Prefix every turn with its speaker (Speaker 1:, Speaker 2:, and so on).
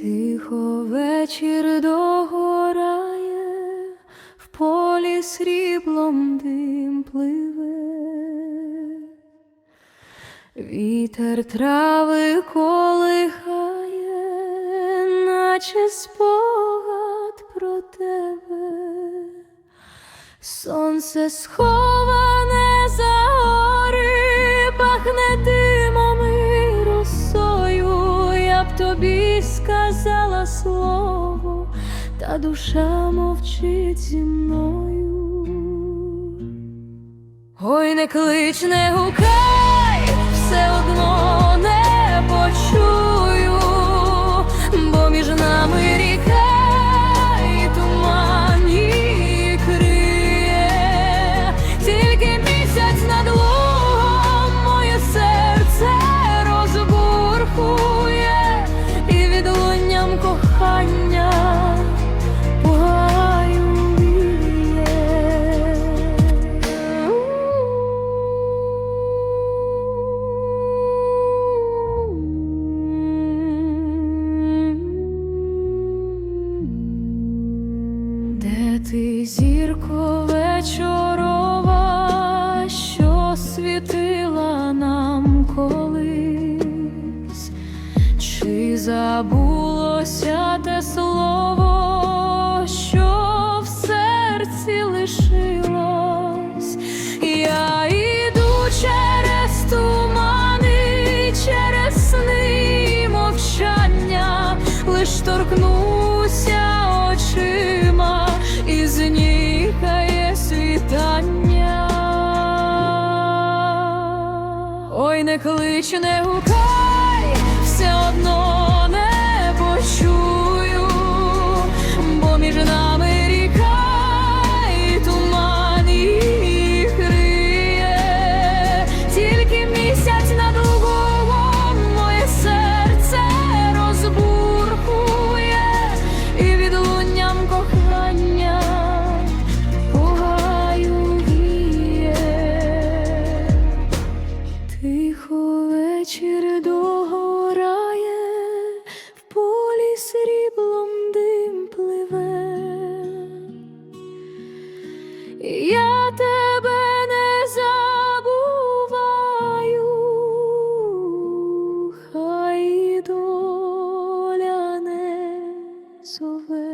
Speaker 1: вечір догорає, в полі сріблом дим пливе, вітер трави колихає, наче спогад про тебе. Сонце сховане тобі сказала слово, та душа мовчить зі мною. Ой, не клич, не гукай, все одно ти зірко вечорова, що світила нам колись, чи забулося те слово, Ой, не клич, не гукай, все одно я тебе не забуваю, хай доля не зове.